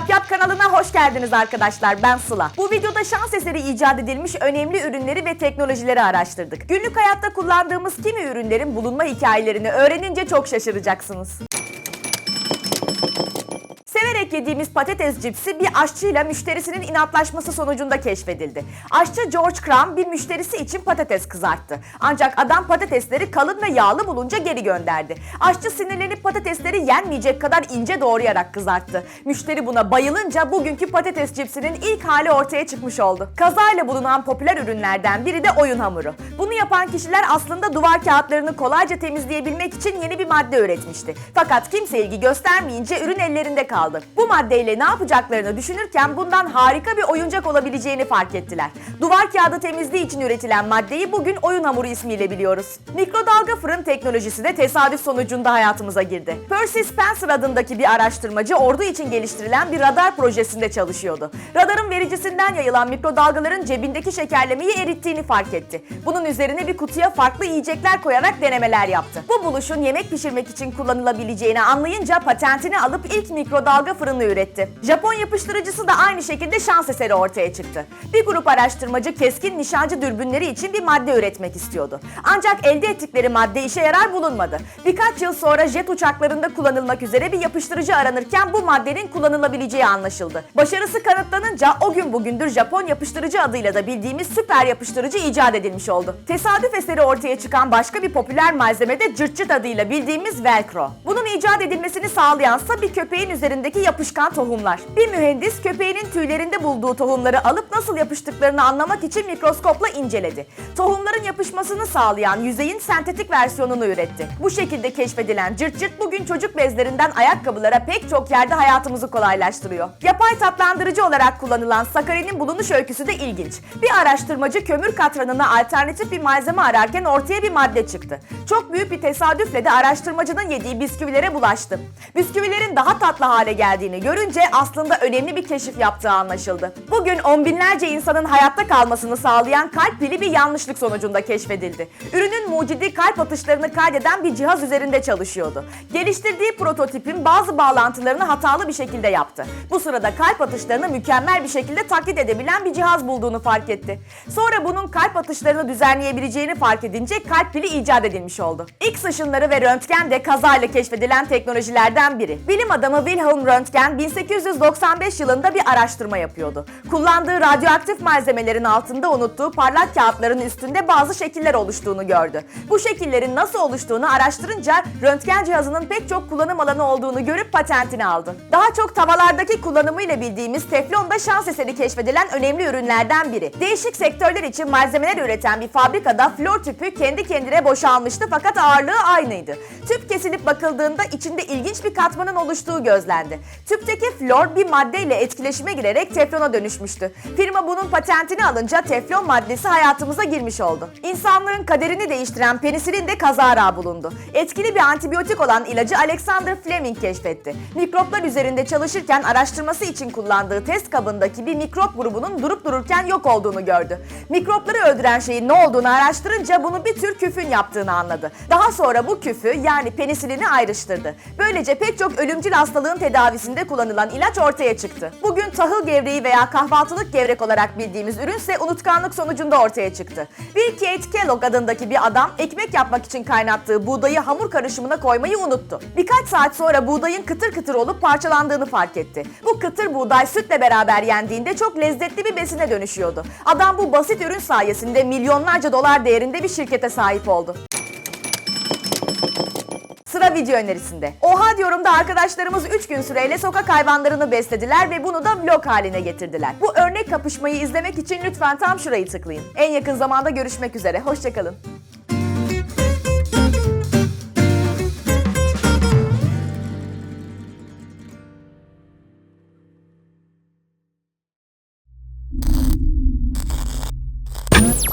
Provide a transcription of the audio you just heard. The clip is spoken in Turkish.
Yap Yap kanalına hoş geldiniz arkadaşlar. Ben Sıla. Bu videoda şans eseri icat edilmiş önemli ürünleri ve teknolojileri araştırdık. Günlük hayatta kullandığımız kimi ürünlerin bulunma hikayelerini öğrenince çok şaşıracaksınız. Yediğimiz patates cipsi bir aşçıyla müşterisinin inatlaşması sonucunda keşfedildi. Aşçı George Crumb bir müşterisi için patates kızarttı. Ancak adam patatesleri kalın ve yağlı bulunca geri gönderdi. Aşçı sinirlenip patatesleri yenmeyecek kadar ince doğrayarak kızarttı. Müşteri buna bayılınca bugünkü patates cipsinin ilk hali ortaya çıkmış oldu. Kazayla bulunan popüler ürünlerden biri de oyun hamuru. Bunu yapan kişiler aslında duvar kağıtlarını kolayca temizleyebilmek için yeni bir madde üretmişti. Fakat kimse ilgi göstermeyince ürün ellerinde kaldı. Bu maddeyle ne yapacaklarını düşünürken bundan harika bir oyuncak olabileceğini fark ettiler. Duvar kağıdı temizliği için üretilen maddeyi bugün oyun hamuru ismiyle biliyoruz. Mikrodalga fırın teknolojisi de tesadüf sonucunda hayatımıza girdi. Percy Spencer adındaki bir araştırmacı ordu için geliştirilen bir radar projesinde çalışıyordu. Radarın vericisinden yayılan mikrodalgaların cebindeki şekerlemeyi erittiğini fark etti. Bunun üzerine bir kutuya farklı yiyecekler koyarak denemeler yaptı. Bu buluşun yemek pişirmek için kullanılabileceğini anlayınca patentini alıp ilk mikrodalga fırını üretti. Japon yapıştırıcısı da aynı şekilde şans eseri ortaya çıktı. Bir grup araştırmacı keskin nişancı dürbünleri için bir madde üretmek istiyordu. Ancak elde ettikleri madde işe yarar bulunmadı. Birkaç yıl sonra jet uçaklarında kullanılmak üzere bir yapıştırıcı aranırken bu maddenin kullanılabileceği anlaşıldı. Başarısı kanıtlanınca o gün bugündür Japon yapıştırıcı adıyla da bildiğimiz süper yapıştırıcı icat edilmiş oldu. Tesadüf eseri ortaya çıkan başka bir popüler malzeme de cırt cırt adıyla bildiğimiz velcro. Bunun icat edilmesini sağlayansa bir köpeğin üzerindeki yapışkan tohumlar. Bir mühendis köpeğinin tüylerinde bulduğu tohumları alıp nasıl yapıştıklarını anlamak için mikroskopla inceledi. Tohumların yapışmasını sağlayan yüzeyin sentetik versiyonunu üretti. Bu şekilde keşfedilen cırt cırt bugün çocuk bezlerinden ayakkabılara pek çok yerde hayatımızı kolaylaştırıyor. Yapay tatlandırıcı olarak kullanılan sakarinin bulunuş öyküsü de ilginç. Bir araştırmacı kömür katranına alternatif bir malzeme ararken ortaya bir madde çıktı. Çok büyük bir tesadüfle de araştırmacının yediği bisküvilere bulaştı. Bisküvilerin daha tatlı hale geldiğini görünce aslında önemli bir keşif yaptığı anlaşıldı. Bugün on binlerce insanın hayatta kalmasını sağlayan kalp pili bir yanlışlık sonucunda keşfedildi. Ürünün mucidi kalp atışlarını kaydeden bir cihaz üzerinde çalışıyordu. Geliştirdiği prototipin bazı bağlantılarını hatalı bir şekilde yaptı. Bu sırada kalp atışlarını mükemmel bir şekilde taklit edebilen bir cihaz bulduğunu fark etti. Sonra bunun kalp atışlarını düzenleyebileceğini fark edince kalp pili icat edilmiş oldu. X ışınları ve röntgen de kazayla keşfedilen teknolojilerden biri. Bilim adamı Wilhelm Röntgen 1895 yılında bir araştırma yapıyordu. Kullandığı radyoaktif malzemelerin altında unuttuğu parlak kağıtların üstünde bazı şekiller oluştuğunu gördü. Bu şekillerin nasıl oluştuğunu araştırınca röntgen cihazının pek çok kullanım alanı olduğunu görüp patentini aldı. Daha çok tavalardaki kullanımıyla bildiğimiz teflon da şans eseri keşfedilen önemli ürünlerden biri. Değişik sektörler için malzemeler üreten bir fabrikada flor tüpü kendi kendine boşalmıştı fakat ağırlığı aynıydı. Tüp kesilip bakıldığında içinde ilginç bir katmanın oluştuğu gözlendi. Tüpteki flor bir maddeyle etkileşime girerek teflona dönüşmüştü. Firma bunun patentini alınca teflon maddesi hayatımıza girmiş oldu. İnsanlığın kaderini değiştiren penisilin de kazara bulundu. Etkili bir antibiyotik olan ilacı Alexander Fleming keşfetti. Mikroplar üzerinde çalışırken araştırması için kullandığı test kabındaki bir mikrop grubunun durup dururken yok olduğunu gördü. Mikropları öldüren şeyin ne olduğunu araştırınca bunu bir tür küfün yaptığını anladı. Daha sonra bu küfü yani penisilini ayrıştırdı. Böylece pek çok ölümcül hastalığın tedavisinde kullanılan ilaç ortaya çıktı. Bugün tahıl gevreği veya kahvaltılık gevrek olarak bildiğimiz ürünse unutkanlık sonucunda ortaya çıktı. Bill Kate Kellogg adındaki bir adam ekmek yapmak için kaynattığı buğdayı hamur karışımına koymayı unuttu. Birkaç saat sonra buğdayın kıtır kıtır olup parçalandığını fark etti. Bu kıtır buğday sütle beraber yendiğinde çok lezzetli bir besine dönüşüyordu. Adam bu basit ürün sayesinde milyonlarca dolar değerinde bir şirkete sahip oldu. Sıra video önerisinde. Oha diyorum da arkadaşlarımız 3 gün süreyle sokak hayvanlarını beslediler ve bunu da vlog haline getirdiler. Bu örnek kapışmayı izlemek için lütfen tam şurayı tıklayın. En yakın zamanda görüşmek üzere. Hoşçakalın.